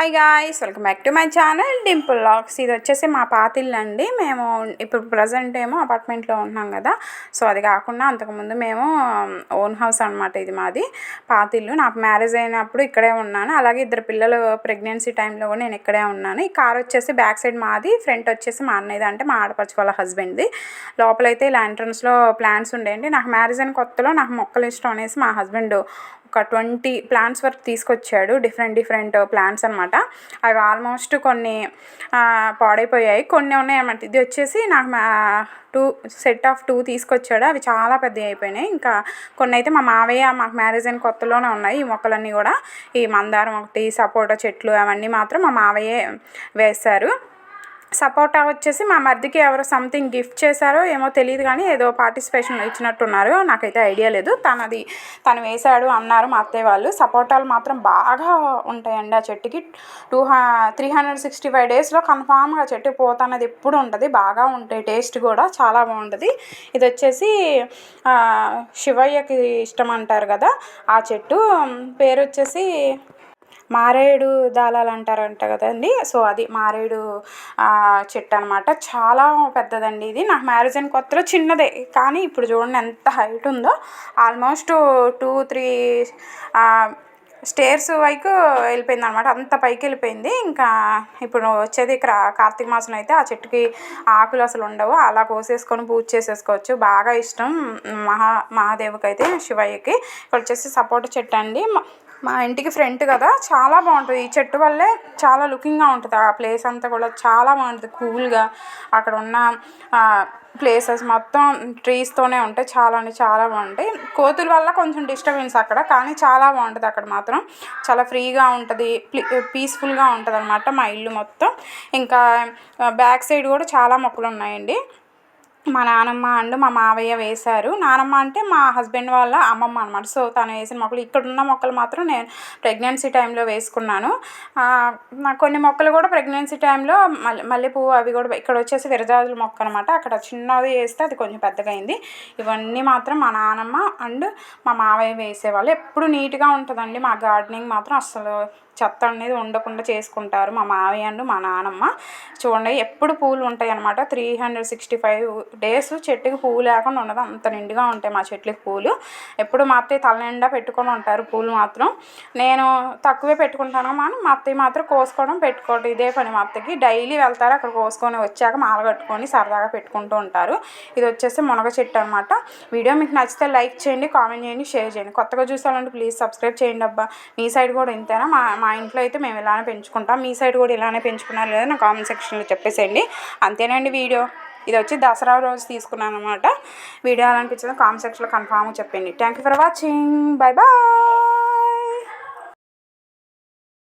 Hi guys welcome back to my channel Dimple locks ఇది వచ్చేసి మా పాతిల్లు అండి. మేము ఇప్పుడు ప్రజెంట్ ఏమో అపార్ట్మెంట్లో ఉంటున్నాం కదా. సో అది కాకుండా అంతకుముందు మేము ఓన్ హౌస్ అనమాట ఇది మాది. పాతిల్లు నాకు మ్యారేజ్ అయినప్పుడు ఇక్కడే ఉన్నాను. అలాగే ఇద్దరు పిల్లలు ప్రెగ్నెన్సీ టైంలో కూడా నేను ఇక్కడే ఉన్నాను. ఈ కార్ వచ్చేసి బ్యాక్ సైడ్ మాది. ఫ్రంట్ వచ్చేసి మా అన్నయ్యది అంటే మా ఆడపడుచు వాళ్ళ హస్బెండ్ది లోపలైతే ఇలా ఎంట్రన్స్లో ప్లాంట్స్ ఉండేయండి. నాకు మ్యారేజ్ అయిన కొత్తలో నాకు మొక్కలు ఇష్టం అనేసి మా హస్బెండ్ ఒక ట్వంటీ ప్లాంట్స్ వరకు తీసుకొచ్చాడు. డిఫరెంట్ డిఫరెంట్ ప్లాంట్స్ అనమాట అవి ఆల్మోస్ట్ కొన్ని పాడైపోయాయి. కొన్ని ఉన్నాయి అన్నమాట. ఇది వచ్చేసి నాకు టూ సెట్ ఆఫ్ టూ తీసుకొచ్చాడు. అవి చాలా పెద్దవి అయిపోయినాయి. ఇంకా కొన్ని అయితే మా మావయ్య మాకు మ్యారేజ్ అయిన కొత్తలోనే ఉన్నాయి. ఈ మొక్కలన్నీ కూడా ఈ మందారం ఒకటి సపోటా చెట్లు అవన్నీ మాత్రం మా మావయ్యే వేశారు. సపోటా వచ్చేసి మా మరిదికి ఎవరో సంథింగ్ గిఫ్ట్ చేశారో ఏమో తెలియదు కానీ ఏదో పార్టిసిపేషన్ ఇచ్చినట్టున్నారు. నాకైతే ఐడియా లేదు. తనది తను వేశాడు అన్నారు మా అత్తయ్య వాళ్ళు. సపోటాలు మాత్రం బాగా ఉంటాయండి ఆ చెట్టుకి. Two three hundred sixty five డేస్లో కన్ఫామ్గా చెట్టు పోతన్నది ఎప్పుడు ఉంటుంది. బాగా ఉంటాయి. టేస్ట్ కూడా చాలా బాగుంటుంది. ఇది వచ్చేసి శివయ్యకి ఇష్టం అంటారు కదా ఆ చెట్టు. పేరు వచ్చేసి మారేడు దాళాలు అంటారంట కదండి. సో అది మారేడు చెట్టు అనమాట చాలా పెద్దదండి ఇది. నాకు మ్యారేజ్ అయిన కొత్తలో చిన్నదే. కానీ ఇప్పుడు చూడండి ఎంత హైట్ ఉందో. ఆల్మోస్ట్ టూ త్రీ స్టేర్స్ వైపు వెళ్ళిపోయింది అనమాట అంత పైకి వెళ్ళిపోయింది. ఇంకా ఇప్పుడు వచ్చేది క్రా కార్తీక మాసం అయితే ఆ చెట్టుకి ఆకులు అసలు ఉండవు. అలా కోసేసుకొని పూజ చేసేసుకోవచ్చు. బాగా ఇష్టం మహా మహాదేవుకి అయితే శివయ్యకి. ఇక్కడ వచ్చేసి సపోటా చెట్టు అండి. మా- ఇంటికి ఫ్రంట్ కదా చాలా బాగుంటుంది. ఈ చెట్టు వల్లే చాలా లుకింగ్గా ఉంటుంది. ఆ ప్లేస్ అంతా కూడా చాలా బాగుంటుంది. కూల్గా అక్కడ ఉన్న ప్లేసెస్ మొత్తం ట్రీస్తోనే ఉంటాయి చాలా అంటే చాలా బాగుంటాయి. కోతుల వల్ల కొంచెం డిస్టర్బెన్స్ అక్కడ కానీ చాలా బాగుంటుంది అక్కడ మాత్రం. చాలా ఫ్రీగా ఉంటుంది. పీస్ఫుల్గా ఉంటుంది అనమాట మా ఇల్లు మొత్తం. ఇంకా బ్యాక్ సైడ్ కూడా చాలా మొక్కలు ఉన్నాయండి. మా నానమ్మ అండ్ మా మావయ్య వేశారు. నానమ్మ అంటే మా హస్బెండ్ వాళ్ళ అమ్మమ్మ అనమాట సో తను వేసిన మొక్కలు ఇక్కడున్న మొక్కలు మాత్రం నేను ప్రెగ్నెన్సీ టైంలో వేసుకున్నాను. కొన్ని మొక్కలు కూడా ప్రెగ్నెన్సీ టైంలో మల్లె మల్లెపువ్వు అవి కూడా ఇక్కడ వచ్చేసి విరజాజుల మొక్క అనమాట అక్కడ చిన్నది వేస్తే అది కొంచెం పెద్దగా అయింది ఇవన్నీ మాత్రం మా నానమ్మ అండ్ మా మావయ్య వేసేవాళ్ళు. ఎప్పుడు నీట్గా ఉంటుందండి మా గార్డెనింగ్ మాత్రం అస్సలు చెత్త అనేది ఉండకుండా చేసుకుంటారు. మా మావయ్య అండ్ మా నానమ్మ. చూడండి ఎప్పుడు పూలు ఉంటాయి అనమాట three hundred sixty five days చెట్టుకి పూలు లేకుండా ఉండదు. అంత నిండుగా ఉంటాయి మా చెట్లకి పూలు. ఎప్పుడు మా అత్తయ్య తల నిండా పెట్టుకొని ఉంటారు పూలు మాత్రం. నేను తక్కువే పెట్టుకుంటాను కానీ మా అత్తయ్య మాత్రం కోసుకోవడం పెట్టుకోవడం ఇదే పని మా అత్తకి డైలీ వెళ్తారు అక్కడ కోసుకొని వచ్చాక మాల కట్టుకొని సరదాగా పెట్టుకుంటూ ఉంటారు. ఇది వచ్చేసి మునగ చెట్టు అనమాట వీడియో మీకు నచ్చితే లైక్ చేయండి కామెంట్ చేయండి షేర్ చేయండి. కొత్తగా చూసాలంటే ప్లీజ్ సబ్స్క్రైబ్ చేయండి అబ్బా. మీ సైడ్ కూడా ఇంతేనా? మా మా ఇంట్లో అయితే మేము ఇలానే పెంచుకుంటాం. మీ సైడ్ కూడా ఇలానే పెంచుకున్నారు లేదా నా కామెంట్ సెక్షన్లో చెప్పేసేయండి. అంతేనండి వీడియో. ఇది వచ్చి దసరా రోజు తీసుకున్నాను అనమాట వీడియో ఎలా అనిపించిందో కామెంట్ సెక్షన్లో కన్ఫామ్గా చెప్పండి. Thank you for watching bye bye